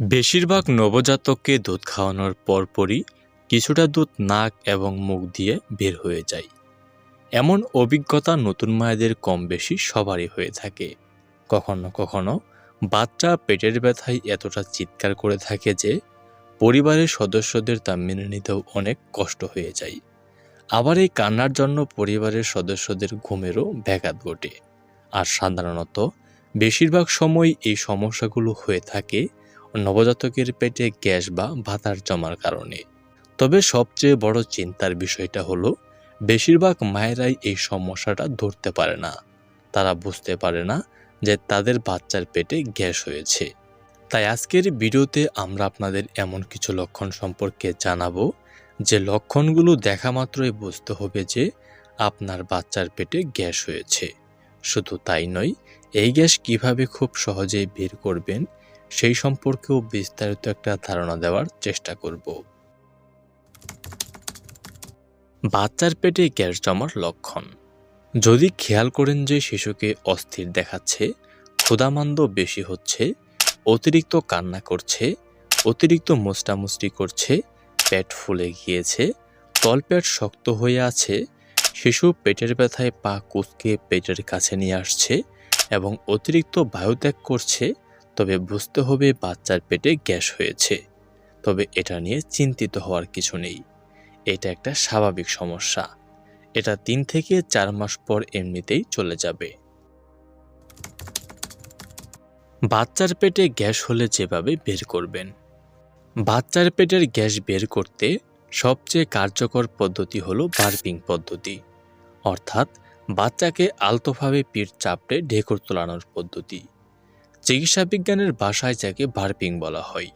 বেশিরভাগ নবজাতককে দুধ খাওয়ানোর পরপরই কিছুটা দুধ নাক এবং মুখ দিয়ে বের হয়ে যায়। এমন অভিজ্ঞতা নতুন মায়েদের কম বেশি সবারই হয়ে থাকে। কখনো কখনো বাচ্চা পেটের ব্যথায় এতটা চিৎকার করে থাকে যে পরিবারের সদস্যদের তা মেনে নিতেও অনেক কষ্ট হয়ে যায়। আবার এই কান্নার জন্য পরিবারের সদস্যদের ঘুমেরও ব্যাঘাত ঘটে। আর সাধারণত বেশিরভাগ সময় এই সমস্যাগুলো হয়ে থাকে নবজাতকের পেটে গ্যাস বা ভাতার জমার কারণে। তবে সবচেয়ে বড় চিন্তার বিষয়টা হলো, বেশিরভাগ মায়েরাই এই সমস্যাটা ধরতে পারে না। তারা বুঝতে পারে না যে তাদের বাচ্চার পেটে গ্যাস হয়েছে। তাই আজকের ভিডিওতে আমরা আপনাদের এমন কিছু লক্ষণ সম্পর্কে জানাব, যে লক্ষণগুলো দেখা মাত্রই বুঝতে হবে যে আপনার বাচ্চার পেটে গ্যাস হয়েছে। শুধু তাই নয়, এই গ্যাস কীভাবে খুব সহজেই বের করবেন সেই সম্পর্কেও বিস্তারিত একটা ধারণা দেওয়ার চেষ্টা করব। বাচ্চার পেটে গ্যাস জমার লক্ষণ। যদি খেয়াল করেন যে শিশুকে অস্থির দেখাচ্ছে ক্ষুদামান্দ বেশি হচ্ছে, অতিরিক্ত কান্না করছে, অতিরিক্ত মোস্টামুষ্টি করছে, পেট ফুলে গিয়েছে, তলপেট শক্ত হয়ে আছে, শিশু পেটের ব্যথায় পা কুচকে পেটের কাছে নিয়ে আসছে এবং অতিরিক্ত বায়ুত্যাগ করছে তবে বুঝতে হবে বাচ্চার পেটে গ্যাস হয়েছে। তবে এটা নিয়ে চিন্তিত হওয়ার কিছু নেই। এটা একটা স্বাভাবিক সমস্যা। এটা তিন থেকে চার মাস পর এমনিতেই চলে যাবে। বাচ্চার পেটে গ্যাস হলে যেভাবে বের করবেন। বাচ্চার পেটের গ্যাস বের করতে সবচেয়ে কার্যকর পদ্ধতি হলো বার্পিং পদ্ধতি। অর্থাৎ বাচ্চাকে আলতোভাবে পিঠ চাপড়ে ঢেকুর তোলানোর পদ্ধতি। চিকিৎসা বিজ্ঞানের ভাষায় যাকে বার্পিং বলা হয়।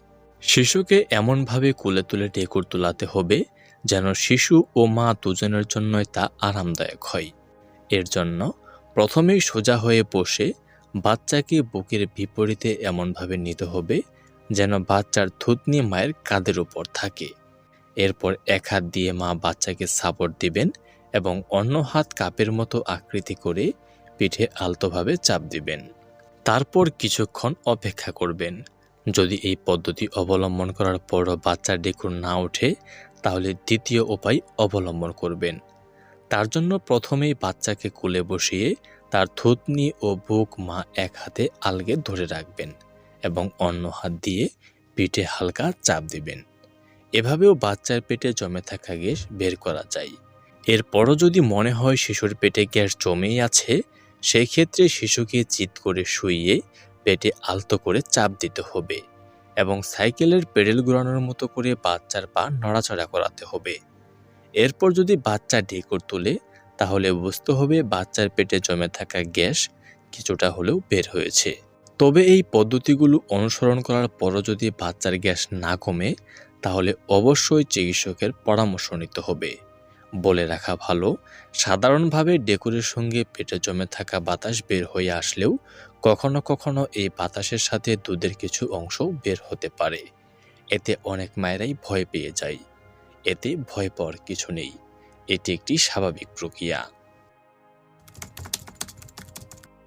শিশুকে এমনভাবে কুলে তুলে ঢেকুর তোলাতে হবে যেন শিশু ও মা দুজনের জন্যই তা আরামদায়ক হয়। এর জন্য প্রথমেই সোজা হয়ে বসে বাচ্চাকে বুকের বিপরীতে এমনভাবে নিতে হবে যেন বাচ্চার থুতনি মায়ের কাঁধের উপর থাকে। এরপর এক হাত দিয়ে মা বাচ্চাকে সাপোর্ট দিবেন এবং অন্য হাত কাপের মতো আকৃতি করে পিঠে আলতোভাবে চাপ দিবেন। তারপর কিছুক্ষণ অপেক্ষা করবেন। যদি এই পদ্ধতি অবলম্বন করার পরও বাচ্চার ডেকুর না ওঠে, তাহলে দ্বিতীয় উপায় অবলম্বন করবেন। তার জন্য প্রথমেই বাচ্চাকে কুলে বসিয়ে তার থুতনি ও বুক মা এক হাতে আলগে ধরে রাখবেন এবং অন্য হাত দিয়ে পিঠে হালকা চাপ দিবেন। এভাবেও বাচ্চার পেটে জমে থাকা গ্যাস বের করা যায়। এরপরও যদি মনে হয় শিশুর পেটে গ্যাস জমেই আছে সেই ক্ষেত্রে শিশুকে চিৎ করে শুইয়ে পেটে আলতো করে চাপ দিতে হবে এবং সাইকেলের পেডেল ঘোরানোর মতো করে বাচ্চার পা নড়াচড়া করাতে হবে। এরপর যদি বাচ্চা ঢেকুর তোলে, তাহলে বুঝতে হবে বাচ্চার পেটে জমে থাকা গ্যাস কিছুটা হলেও বের হয়েছে। তবে এই পদ্ধতিগুলো অনুসরণ করার পরও যদি বাচ্চার গ্যাস না কমে, তাহলে অবশ্যই চিকিৎসকের পরামর্শ নিতে হবে। বলে রাখা ভালো। সাধারণভাবে ডেকুরের সঙ্গে পেটে জমে থাকা বাতাস বের হয়ে আসলেও কখনো কখনো এই বাতাসের সাথে দুধের কিছু অংশ বের হতে পারে। এতে অনেক মায়েরাই ভয় পেয়ে যায়। এতে ভয় পাওয়ার কিছু নেই। এটি একটি স্বাভাবিক প্রক্রিয়া।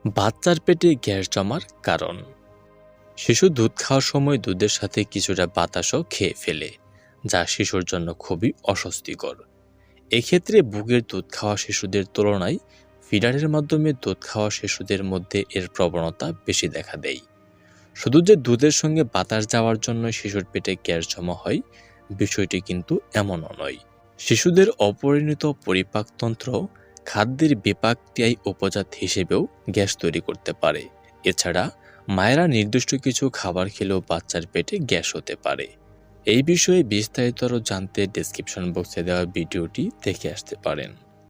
বাচ্চার পেটে গ্যাস জমার কারণ। শিশু দুধ খাওয়ার সময় দুধের সাথে কিছুটা বাতাসও খেয়ে ফেলে, যা শিশুর জন্য খুবই অস্বস্তিকর। এক্ষেত্রে বুকের দুধ খাওয়া শিশুদের তুলনায় ফিডারের মাধ্যমে দুধ খাওয়া শিশুদের মধ্যে এর প্রবণতা বেশি দেখা দেয়। শুধু যে দুধের সঙ্গে বাতাস যাওয়ার জন্য শিশুর পেটে গ্যাস জমা হয়, বিষয়টি কিন্তু এমনও নয়। শিশুদের অপরিণত পরিপাকতন্ত্র খাদ্যের বিপাক টিআই উপজাত হিসেবেও গ্যাস তৈরি করতে পারে। এছাড়া মায়েরা নির্দিষ্ট কিছু খাবার খেলেও বাচ্চার পেটে গ্যাস হতে পারে। এই বিষয়ে বিস্তারিত জানতে ডেসক্রিপশন বক্সে দেওয়া ভিডিওটি দেখে আসতে পারেন।